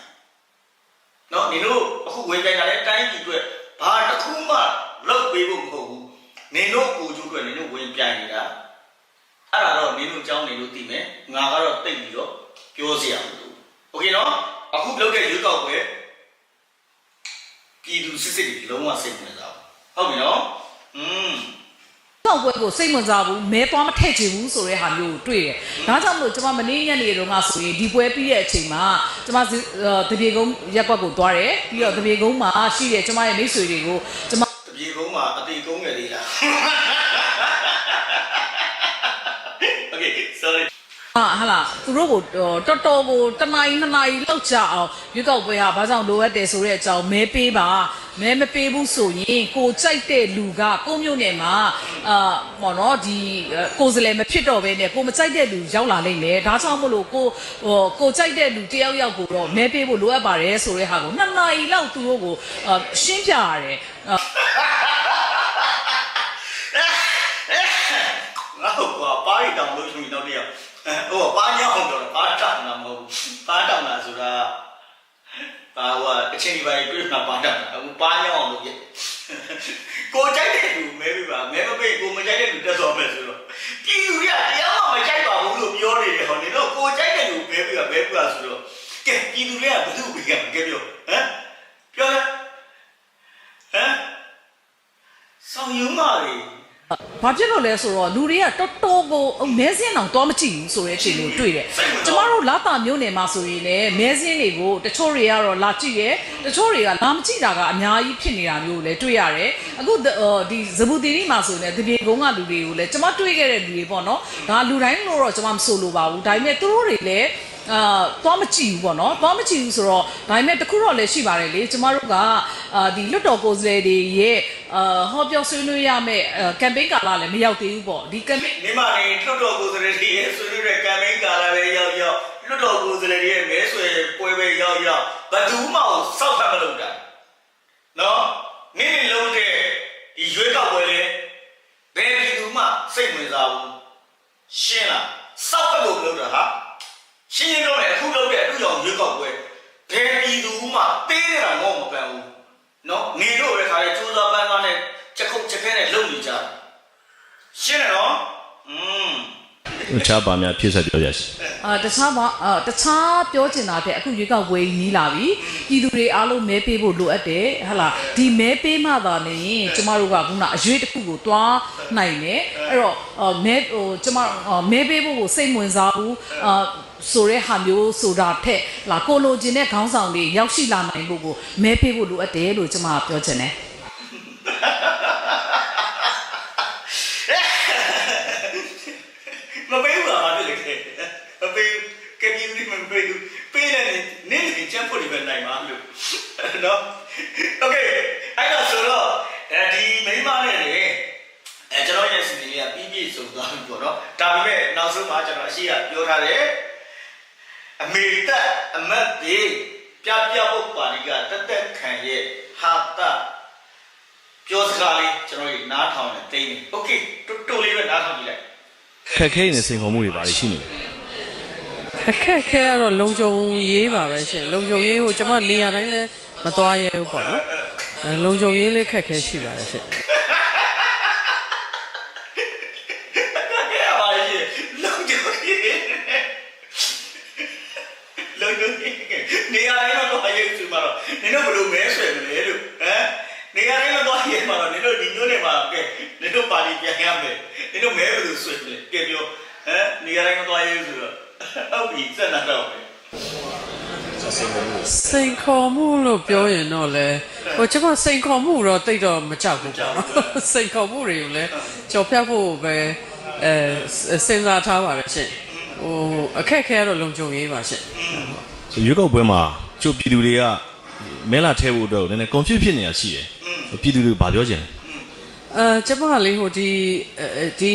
Speaker 6: နော်နေတို့အခုဝင်ပြိုင်တာလဲတိုင်းပြည်အတွက်ဘာတစ်ခုမှလုပ်ပေးဖို့မဟုတ်ဘူး နေတို့ကိုကျိုးအတွက်နေတို့ဝင်ပြိုင်နေတာ အဲ့ဒါတော့နင်းတို့အကြောင်းနေလို့သိမယ်ငါကတော့တိတ်ပြီးတော့ပြောစရာမလိုဘူးโอเคနော်အခုလုပ်တဲ့ရွေးကောက်ပွဲပြည်သူစစ်စစ်တွေလုံးဝစိတ်ဝင်စားဘူးဟုတ်ပြီနော်อืม
Speaker 5: ကောက်ပွဲကိုစိတ်ဝင်စားဘူးမဲသွားမထည့်ချင်ဘူးဆိုတဲ့ဟာမျိုးကိုတွေ့တယ်။ဒါကြောင့်မလို့ကျွန်မမနေ့ညနေတုန်းကဆိုရင်ဒီပွဲပြီးတဲ့အချိန်မှာကျွန်မတပြေကုန်းရက်ကွက်ကိုသွားတယ်ပြီးတော့တပြေကုန်းမှာရှိတဲ့ကျွန်မရဲ့မိတ်ဆွေတွေကိုကျွန်မ
Speaker 6: တပြေကုန်း
Speaker 5: ဟာဟာလာသူတို့ကိုတော်တော်ကိုတနာရီနှစ်နာရီလောက်ကြာအောင်ရွေးကောက်ပွဲဟာဘာကြောင့်လိုအပ်တယ်ဆိုတဲ့အကြောင်းမဲပေးပါမဲမပေးဘူးဆိုရင်ကိုကြိုက်တဲ့လူကကိုမျိုးနယ်မှာအာဟောနော်ဒီကိုယ်စလဲမဖြစ်တော့ဘဲနဲ့ကိုမကြိုက်တဲ့လူရောက်လာလိမ့်မယ်ဒါကြောင့်မလို့ကိုဟိုကိုကြိုက်တဲ့လူတယောက်ယောက်ကိုတော့မဲပေးဖို့လိုအပ်ပါတယ်ဆိုတဲ့ဟာကိုနှစ်နာရီလောက်သူတို့ကိုအာရှင်းပြရတယ်အာ
Speaker 6: ငါ့ကွာပါးရီတောင်လို့ရှိရင်တော့တည်း ဟိုပါးညောင်းတော့ပါးတောင်တာမဟုတ်ဘူးပါးတောင်တာဆိုတာပါဟိုအချင်းဒီပိုင်းတွေ့မှာပါးတောင်တာဟိုပါးညောင်းလို့ပြကိုကြိုက်တဲ့လူမဲပြပါမဲမပိတ်ကိုမကြိုက်တဲ့လူတက်သွားမယ်ဆိုတော့ပြည်သူတွေကတရားမှမကြိုက်ပါဘူးလို့ပြောနေတယ်ဟောနေတော့ကိုကြိုက်တဲ့လူမဲပြပါမဲပြပါဆိုတော့ကဲပြည်သူတွေကဘယ်သူ့ဘေးကမကဲပြောဟမ်ပြောလဲဟမ်ဆောင်ယူမာတွေ
Speaker 5: ဘာဖြစ်လို့လဲဆိုတော့လူတွေကတော်တော်ကိုမဲစင်းအောင်သွားမကြည့်ဘူးဆိုတဲ့အချိန်ကိုတွေ့တယ်။ကျမတို့လာတာမျိုးနယ်မှာဆိုရင်လည်းမဲစင်းတွေကိုတချို့တွေကတော့လာကြည့်ရဲတချို့တွေကလာမကြည့်တာကအများကြီးဖြစ်နေတာမျိုးကိုလည်းတွေ့ရတယ်။အခုဒီဇဘူတီရီမှာဆိုရင်တပြေကုန်းကလူတွေကိုလည်းကျမတွေ့ခဲ့တဲ့လူတွေပေါ့နော်။ဒါလူတိုင်းလို့တော့ကျမမဆိုလိုပါဘူး။ဒါပေမဲ့သူတို့တွေလည်း အာသွားမကြည့်ဘူးပေါ့နော်သွားမကြည့်ဘူးဆိုတော့ဒါပေမဲ့တခုတော့လည်းရှိပါတယ်လေကျမတို့ကအာဒီလွတ်တော်ကိုယ်စားလှယ်တွေရဲ့အာဟောပြောဆွေးနွေးရမယ့်ကမ်ပိန်းကာလလည်းမရောက်သေးဘူးပေါ့ဒီကမ်ပိန်း
Speaker 6: မိမနေလွတ်တော်ကိုယ်စားလှယ်တွေရဲ့ဆွေးနွေးတဲ့ကမ်ပိန်းကာလာပဲရောက်ရောက်လွတ်တော်ကိုယ်စားလှယ်တွေရဲ့မဲဆွယ်ပွဲပဲရောက်ရောက်ဘယ်သူမှစောက်ဖတ်မလုပ်တာနော်နေ့နေ့လုံးတဲ့ဒီရွေးကောက်ပွဲလေဘယ်ပြည်သူမှစိတ်ဝင်စားဘူးရှင်းလားစောက်ဖတ်လို့လုပ်တာဟာ ရှင်းရင်တော့လေအခုလုပ်တဲ့အတူရောင်ရွေးကောက်ပွဲဘယ်ပြည်သူမှသေးနေတာမဟုတ်မပန်ဘူးနော်နေတော့ပဲခါရဲစူးစမ်းပန်းပန်းနဲ့ချက်ခုတ်ချက်ခဲနဲ့လုပ်နေကြတယ်ရှင်းတယ်နော်อืม
Speaker 4: တခြားပါများဖြည့်ဆက်ပြောရစီ
Speaker 5: အာတခြားပါအာတခြားပြောချင်တာတဲ့အခုရွေးကောက်ပွဲကြီးနီးလာပြီပြည်သူတွေအားလုံးမဲပေးဖို့လိုအပ်တယ်ဟဟလာဒီမဲပေးမှသာနေရင်ကျမတို့ကခုနအရွေးတစ်ခုကိုတွားနိုင်တယ်အဲ့တော့အာမဲဟိုကျမအာမဲပေးဖို့ကိုစိတ်ဝင်စားဘူးအာ ဆိုတဲ့ဟာမျိုးဆိုတာထက်လာကိုလိုချင်တဲ့ခေါင်းဆောင်တွေရောက်ရှိလာနိုင်ဖို့ကိုမဲပေးဖို့လိုအပ်တယ်လို့ကျမကပြောချင်တယ်
Speaker 6: မပေးဘူးလားမဖြစ်လေခဲ့မပေးဘူးကပြည်သူတွေမပေးဘူးပေးတယ်နေနေချမ်းဖို့ဒီပဲနိုင်မှာလို့နော်โอเคအဲ့တော့ဆိုတော့အဲဒီမိမနဲ့လေအဲကျွန်တော်ရဲ့စီစဉ်လေးကပြီးပြည့်စုံသွားပြီပေါ့နော်ဒါပေမဲ့နောက်ဆုံးမှာကျွန်တော်အရှိကပြောထားတယ် အမေရိကအမတ်တွေပြပြပုတ်ပါလိကတက်တက်ခံရဲ့ဟာတာပြောစကားလေးကျွန်တော်ကြီးနားထောင်နေတိတ်နေโอเคတူတူလေးပဲနားထောင်ကြည့်လိုက်
Speaker 4: ခက်ခဲနေတဲ့စိန်ခေါ်မှုတွေပါလိရှိနေတယ်
Speaker 7: အခက်အခဲကတော့လုံခြုံရေးပါပဲရှင်လုံခြုံရေးကိုကျွန်မနေရာတိုင်းလည်းမသွားရဲဘူးပေါ့နော်အဲလုံခြုံရေးလေးခက်ခဲရှိပါတယ်ရှင်
Speaker 6: တော့နင်တို့ဒီညို့နေမှာကဲနင်တို့ပါတီပြန်ရမယ်နင်တို့မဲဘယ်လိုဆွဲမလဲကဲပြောဟမ်နေရာတိုင်းတော့ရေးဆိုတော့ဟုတ်ပြီစက်လာတော့မယ်
Speaker 7: စိန်ခေါ်မှုလို့ပြောရင်တော့လေဟိုကျွန်မစိန်ခေါ်မှုတော့တိတ်တော့မကြောက်ဘူးပေါ့နော်စိန်ခေါ်မှုတွေကိုလည်းကြော်ဖြတ်ဖို့ပဲအဲစဉ်းစားထားပါတယ်ရှင်ဟိုအခက်အခဲကတော့လုံခြုံရေးပါရှင်
Speaker 4: ဆိုရွေးကောက်ပွဲမှာကျုပ်ပြည်သူတွေကမဲလာထဲဖို့အတွက်ကိုနည်းနည်း confuse ဖြစ်နေတာရှိတယ်ပြည်သူတွေဘာပြောချင်လဲ
Speaker 7: အဲကျမကလေးဟိုဒီအဲဒီ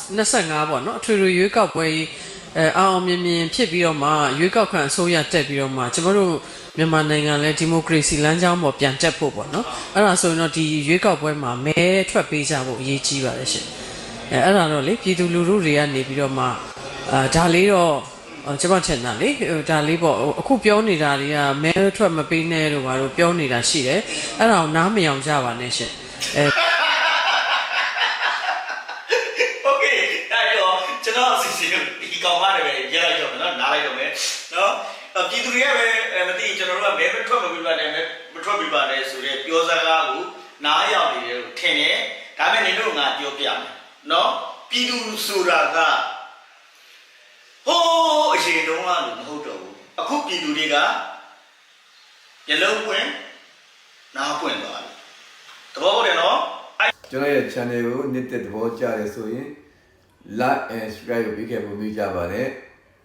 Speaker 7: 2025ပေါ့နော်အထွေထွေရွေးကောက်ပွဲကြီးအဲအောင်အောင်မြင်မြင်ဖြစ်ပြီးတော့မှရွေးကောက်ခံအစိုးရတက်ပြီးတော့မှကျမတို့မြန်မာနိုင်ငံလဲဒီမိုကရေစီလမ်းကြောင်းပေါ်ပြန်တက်ဖို့ပေါ့နော်အဲ့ဒါဆိုရင်တော့ဒီရွေးကောက်ပွဲမှာမဲထွက်ပေးကြဖို့အရေးကြီးပါတယ်ရှင်အဲအဲ့ဒါတော့လေပြည်သူလူထုတွေကနေပြီးတော့မှအာဒါလေးတော့အော်ကျမထင်တာလေဟိုဒါလေးပေါ့ဟိုအခုပြောနေတာတွေကမဲထွက်မပေးနဲ့လို့ဘာလို့ပြောနေတာရှိတယ်အဲ့ဒါကိုနားမယောင်ကြပါနဲ့ရှင်အဲ
Speaker 6: ဒါပေမဲ့နေတို့ငါပြောပြမယ်နော်ပြည်သူဆိုတာကဟိုးအရင်တုန်းကလို့မဟုတ်တော့ဘူးအခုပြည်သူတွေကမျက်လုံးပွင့်နားပွင့်သွားပြီသဘောပေါက်တယ်နော်
Speaker 1: ကျွန်တော်ရဲ့ channel ကိုနှစ်သက်သဘောကျတယ်ဆိုရင် like and subscribe ကိုပြီးခဲ့ဖို့မိကြပါနဲ့